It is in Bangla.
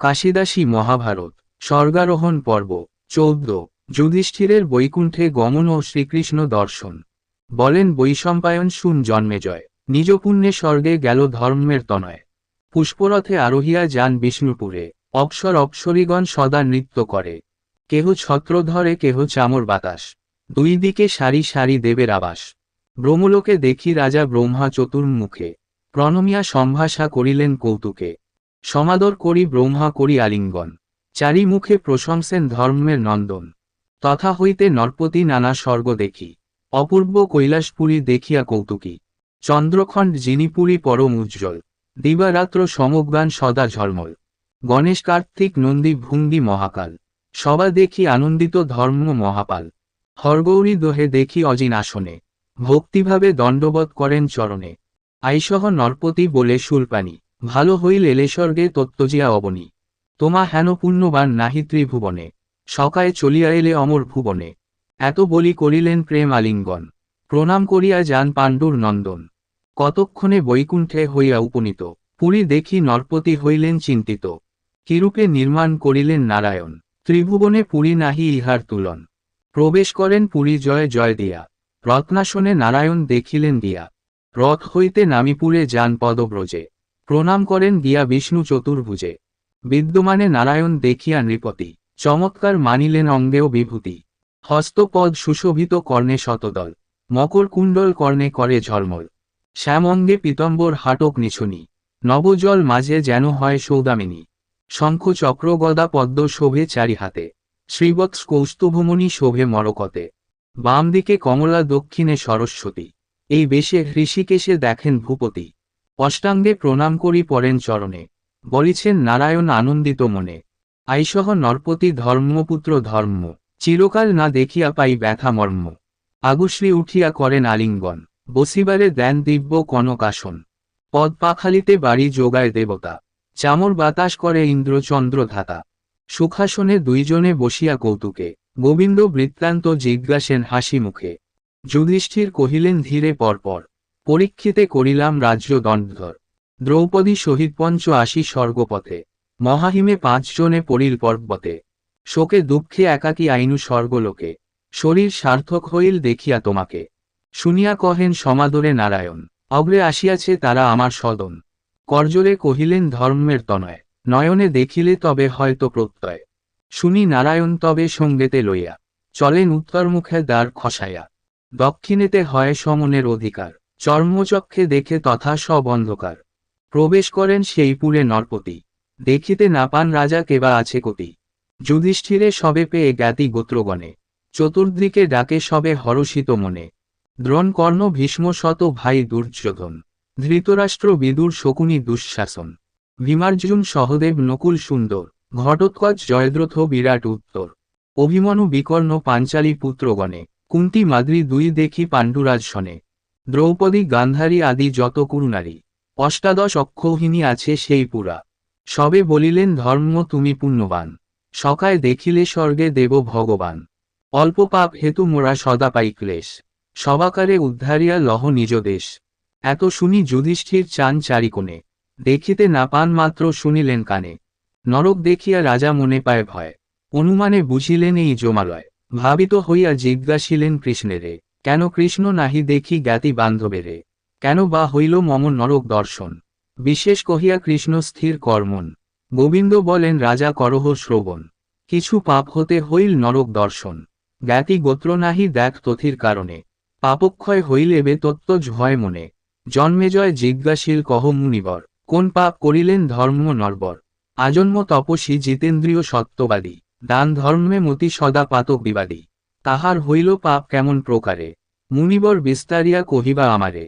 কাশিদাসী মহাভারত, স্বর্গারোহণ পর্ব, চৌদ্দ, যুধিষ্ঠিরের বৈকুণ্ঠে গমন ও শ্রীকৃষ্ণ দর্শন। বলেন বৈশম্পায়ন শুন জন্মেজয় নিজ পুণ্যে স্বর্গে গেল ধর্মের তনয়। পুষ্পরথে আরোহিয়া যান বিষ্ণুপুরে, অপসর অপসরীগণ সদা নৃত্য করে। কেহ ছত্র ধরে কেহ চামর বাতাস। দুই দিকে সারি সারি দেবের আবাস। ব্রহ্মলোকে দেখি রাজা ব্রহ্মা চতুর্মুখে। প্রণমিয়া সম্ভাষা করিলেন কৌতুকে। সমাদর করি ব্রহ্মা করি আলিঙ্গন চারি মুখে প্রশংসেন ধর্মের নন্দন। তথা হইতে নরপতি নানা স্বর্গ দেখি, অপূর্ব কৈলাসপুরী দেখিয়া কৌতুকী। চন্দ্রখণ্ড জিনিপুরী পরম উজ্জ্বল, দিবারাত্র সমজ্ঞান সদা ঝলমল। গণেশ কার্তিক নন্দী ভুঙ্গি মহাকাল, সবা দেখি আনন্দিত ধর্ম মহাপাল। হরগৌরী দোহে দেখি অজিন আসনে, ভক্তিভাবে দণ্ডবত করেন চরণে। আইসহ নরপতি বলে সুলপানি ভালো হইল এলেস্বর্গে তত্ত্বজিয়া অবনী। তোমা হেন পুণ্যবান নাহি ত্রিভুবনে। সকায় চলিয়া এলে অমর ভুবনে। এত বলি করিলেন প্রেম আলিঙ্গন। প্রণাম করিয়া যান পাণ্ডুর নন্দন। কতক্ষণে বৈকুণ্ঠে হইয়া উপনীত। পুরী দেখি নরপতি হইলেন চিন্তিত। কিরূপে নির্মাণ করিলেন নারায়ণ। ত্রিভুবনে পুরী নাহি ইহার তুলন। প্রবেশ করেন পুরী জয় জয় দিয়া। রত্নাসনে নারায়ণ দেখিলেন দিয়া। রথ হইতে নামিপুরে যান পদব্রজে। প্রণাম করেন গিয়া বিষ্ণু চতুর্ভুজে। বিদ্যমানে নারায়ণ দেখিয়া নৃপতি, চমৎকার মানিলেন অঙ্গেও বিভূতি। হস্তপদ সুশোভিত কর্ণে শতদল, মকর কুণ্ডল কর্ণে করে ঝলমল। শ্যামঙ্গে পীতম্বর হাটক নিছুনি, নবজল মাঝে যেন হয় সৌদামিনী। শঙ্খ চক্র গদা পদ্ম শোভে চারি হাতে শ্রীবৎস কৌস্তুভমণি শোভে মরকতে। বাম দিকে কমলা দক্ষিণে সরস্বতী, এই বেশে ঋষিকেশে দেখেন ভূপতি। অষ্টাঙ্গে প্রণাম করি পরেন চরণে। বলিছেন, নারায়ণ আনন্দিত মনে। আইসহ নরপতি ধর্মপুত্র ধর্ম চিরকাল না দেখিয়া পাই ব্যথা মর্ম। আগুশ্রী উঠিয়া করেন আলিঙ্গন। বসিবারে দেন দিব্য কনকাসন পদ পাখালিতে বাড়ি যোগায় দেবতা। চামর বাতাস করে ইন্দ্রচন্দ্র ধাতা। সুখাসনে দুইজনে বসিয়া কৌতুকে। গোবিন্দ বৃত্তান্ত জিজ্ঞাসেন হাসি মুখে যুধিষ্ঠির কহিলেন, ধীরে পরপর। পরীক্ষিতে করিলাম রাজ্য দণ্ডধর দ্রৌপদী সহিত পঞ্চ আশি স্বর্গপথে, মহাহিমে পাঁচজনে পড়িল পর্বতে। শোকে দুঃখে একাকী আইনু স্বর্গলোকে, শরীর সার্থক হইল দেখিয়া তোমাকে। শুনিয়া কহেন সমাদরে নারায়ণ, অগ্রে আসিয়াছে তারা আমার সদন। করজোরে কহিলেন ধর্মের তনয়, নয়নে দেখিলে তবে হয়তো প্রত্যয়। শুনি নারায়ণ তবে সঙ্গেতে লইয়া, চলেন উত্তরমুখে দ্বার খসাইয়া। দক্ষিণেতে হয় সমনের অধিকার। চর্মচক্ষে দেখে তথা সব অন্ধকার। প্রবেশ করেন সেই পুরে নরপতি। দেখিতে না পান রাজা কেবা আছে কতি যুধিষ্ঠিরে সবে পেয়ে জ্ঞাতি গোত্রগণে। চতুর্দিকে ডাকে সবে হরষিত মনে। দ্রোণ কর্ণ ভীষ্ম শত ভাই দুর্যোধন। ধৃতরাষ্ট্র বিদুর শকুনি দুঃশাসন। ভীমার্জুন সহদেব নকুল সুন্দর। ঘটোৎকচ জয়দ্রথ বিরাট উত্তর। অভিমনু বিকর্ণ পাঞ্চালী পুত্রগণে। কুন্তি মাদ্রি দুই দেখি পাণ্ডুরাজ শনে দ্রৌপদী, গান্ধারী আদি যত কুরুনারী অষ্টাদশ অক্ষৌহিনী আছে সেই পুরা। সবে বলিলেন, ধর্ম তুমি পুণ্যবান। সকায় দেখিলে স্বর্গে দেব ভগবান। অল্প পাপ হেতু মোরা সদা পাই ক্লেশ। সবাকারে উদ্ধারিয়া লহ নিজ দেশ। এত শুনি যুধিষ্ঠির চান চারিকোণে। দেখিতে না পান মাত্র শুনিলেন কানে। নরক দেখিয়া রাজা মনে পায় ভয়। অনুমানে বুঝিলেন এই জমালয়। ভাবিত হইয়া জিজ্ঞাসিলেন কৃষ্ণেরে কেন কৃষ্ণ নাহি দেখি জ্ঞাতি বান্ধবেরে? কেন বা হইল মম নরক দর্শন? বিশেষ কহিয়া কৃষ্ণ স্থির কর্মন। গোবিন্দ বলেন, রাজা করহ শ্রবণ। কিছু পাপ হতে হইল নরক দর্শন। জ্ঞাতি গোত্র নাহি দেখ তথির কারণে। পাপক্ষয় হইলেবে তত্ত্বজ হয় মনে। জন্মেজয় জিজ্ঞাসীল কহ মুনিবর, কোন পাপ করিলেন ধর্ম নরবর? আজন্ম তপসী জিতেন্দ্রীয় সত্যবাদী। দান ধর্মে মতি সদা পাতক বিবাদী। তাহার হইল পাপ কেমন প্রকারে? মুনিবর বিস্তারিয়া কহিবা আমারে